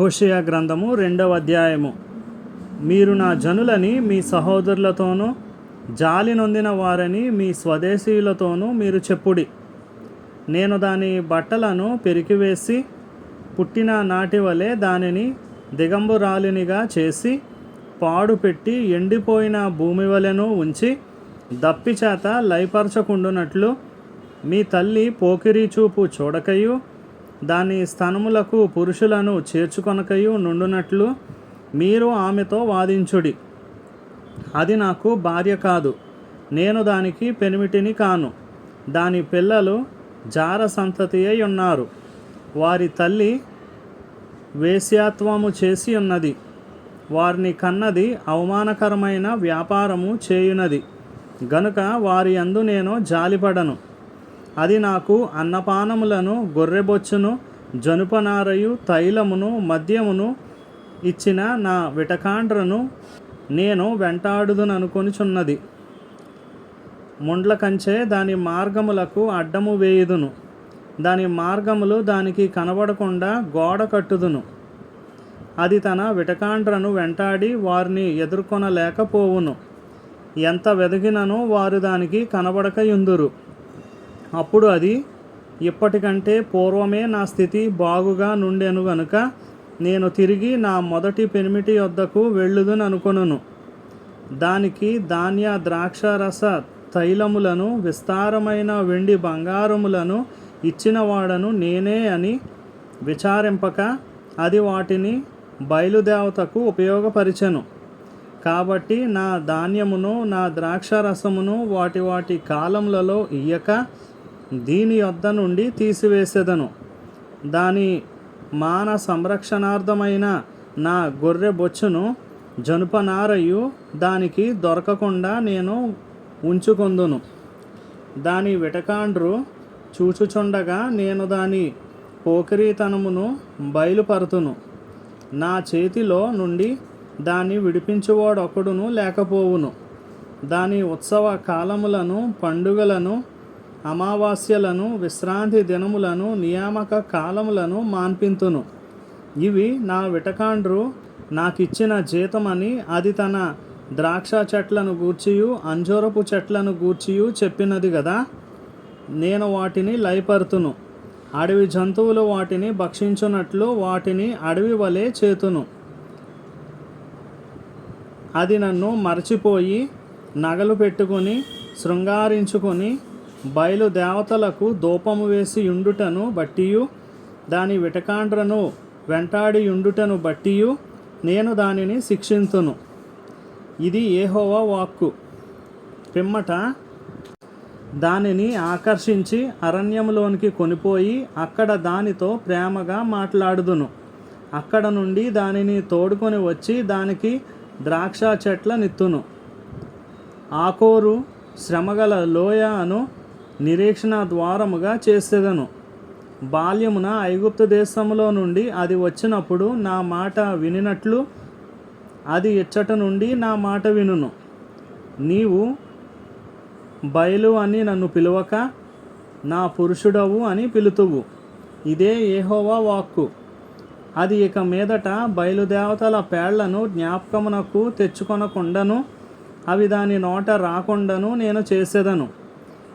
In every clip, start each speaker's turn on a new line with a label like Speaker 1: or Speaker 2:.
Speaker 1: హోషియా గ్రంథము రెండవ అధ్యాయము. మీరు నా జనులని మీ సహోదరులతోనూ జాలి నొందిన వారని మీ స్వదేశీయులతోనూ మీరు చెప్పుడి. నేను దాని బట్టలను పెరికివేసి పుట్టిన నాటి వలె దానిని దిగంబురాలినిగా చేసి పాడుపెట్టి ఎండిపోయిన భూమి వలెను ఉంచి దప్పి చేత లయపరచకుండునట్లు మీ తల్లి పోకిరీ చూపు చూడకయు దాని స్థనములకు పురుషులను చేర్చుకొనకయు నుండునట్లు మీరు ఆమెతో వాదించుడి. అది నాకు భార్య కాదు. నేను దానికి పెనిమిటిని కాను. దాని పిల్లలు జార సంతతి అయి ఉన్నారు వారి తల్లి వేశ్యాత్వము చేసి ఉన్నది. వారిని కన్నది అవమానకరమైన వ్యాపారము చేయునది. గనుక వారి అందు నేను జాలిపడను. అది నాకు అన్నపానములను గొర్రెబొచ్చును జనుపనారయు తైలమును మద్యమును ఇచ్చిన నా విటకాండ్రను నేను వెంటాడుదుననుకొనిచున్నది. ముండ్ల కంచే దాని మార్గములకు అడ్డము వేయుదును. దాని మార్గములు దానికి కనబడకుండా గోడ కట్టుదును. అది తన విటకాండ్రను వెంటాడి వారిని ఎదుర్కొనలేకపోవును. ఎంత వెదిగినను వారు దానికి కనబడకయుందురు. అప్పుడు అది ఇప్పటికంటే పూర్వమే నా స్థితి బాగుగా నుండెను గనుక నేను తిరిగి నా మొదటి పెనిమిటి వద్దకు వెళ్ళుదని అనుకొనును. దానికి ధాన్య ద్రాక్షరస తైలములను విస్తారమైన వెండి బంగారములను ఇచ్చినవాడను నేనే అని విచారింపక అది వాటిని బయలుదేవతకు ఉపయోగపరిచెను. కాబట్టి నా ధాన్యమును నా ద్రాక్షరసమును వాటి వాటి కాలములలో ఇయ్యక దీని యొద్ద నుండి తీసివేసేదను. దాని మాన సంరక్షణార్థమైన నా గొర్రె బొచ్చును జనుపనారయు దానికి దొరకకుండా నేను ఉంచుకొందును. దాని విటకాండ్రు చూచుచుండగా నేను దాని పోకిరీతనమును బయలుపరుతును. నా చేతిలో నుండి దాన్ని విడిపించువాడొకడును లేకపోవును. దాని ఉత్సవ కాలములను పండుగలను అమావాస్యలను విశ్రాంతి దినములను నియామక కాలములను మాన్పింతును. ఇవి నా విటకాండ్రు నాకిచ్చిన జీతమని అది తన ద్రాక్ష చెట్లను గూర్చియు అంజూరపు చెట్లను గూర్చియు చెప్పినది కదా నేను వాటిని లయపరుతును. అడవి జంతువులు వాటిని భక్షించున్నట్లు వాటిని అడవి వలె చేతును. అది నన్ను మరచిపోయి నగలు పెట్టుకొని శృంగారించుకొని బయలు దేవతలకు వేసి యుండుటను బట్టియు దాని విటకాండ్రను వెంటాడి యుండుటను బట్టియు నేను దానిని శిక్షింతును. ఇది ఏహోవా వాక్కు. పిమ్మట దానిని ఆకర్షించి అరణ్యంలోనికి కొనిపోయి అక్కడ దానితో ప్రేమగా మాట్లాడుదును. అక్కడ నుండి దానిని తోడుకొని వచ్చి దానికి ద్రాక్ష చెట్ల నిత్తును. ఆకోరు శ్రమగల లోయ అను నిరీక్షణ ద్వారముగా చేసేదను. బాల్యమున ఐగుప్తు దేశములో నుండి అది వచ్చినప్పుడు నా మాట వినినట్లు అది ఇచ్చట నుండి నా మాట వినును. నీవు బయలు అని నన్ను పిలువక నా పురుషుడవు అని పిలుతువు ఇదే ఏహోవా వాక్కు. అది ఇక మీదట బయలుదేవతల పేళ్ళను జ్ఞాపకమునకు తెచ్చుకొనకుండాను అవి దాని నోట రాకుండాను నేను చేసేదను.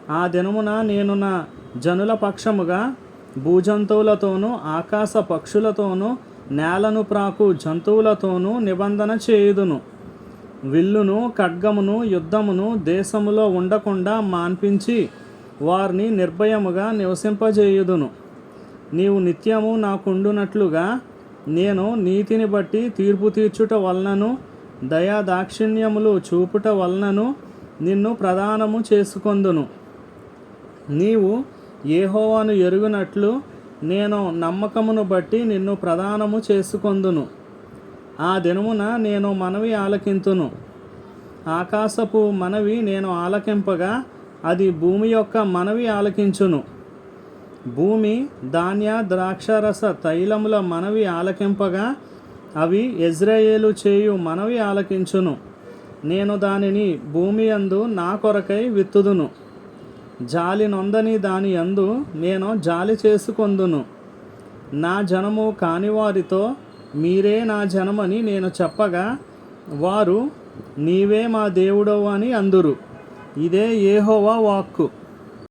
Speaker 1: ఆ దినమున నేను నా జనుల పక్షముగా భూజంతువులతోనూ ఆకాశ పక్షులతోనూ నేలను ప్రాకు జంతువులతోనూ నిబంధన చేయుదును. విల్లును ఖడ్గమును యుద్ధమును దేశములో ఉండకుండా మాన్పించి వారిని నిర్భయముగా నివసింపజేయుదును. నీవు నిత్యము నాకుండునట్లుగా నేను నీతిని బట్టి తీర్పు తీర్చుట వలనను దయా దాక్షిణ్యములు చూపుట వలనను నిన్ను ప్రదానము చేసుకొందును. నీవు ఏహోవాను ఎరుగునట్లు నేను నమ్మకమును బట్టి నిన్ను ప్రదానము చేసుకొందును. ఆ దినమున నేను మనవి ఆలకింతును. ఆకాశపు మనవి నేను ఆలకింపగా అది భూమి యొక్క మనవి ఆలకించును. భూమి ధాన్య ద్రాక్షరస తైలముల మనవి ఆలకింపగా అవి ఎజ్రాయేలు చేయు మనవి ఆలకించును. నేను దానిని భూమి యందు నా కొరకై విత్తుదును. జాలి నొందని దాని యందు నేను జాలి చేసుకొందును. నా జనము కాని వారితో మీరే నా జనమని నేను చెప్పగా వారు నీవే మా దేవుడవు అని అందురు. ఇదే ఏహోవా వాక్కు.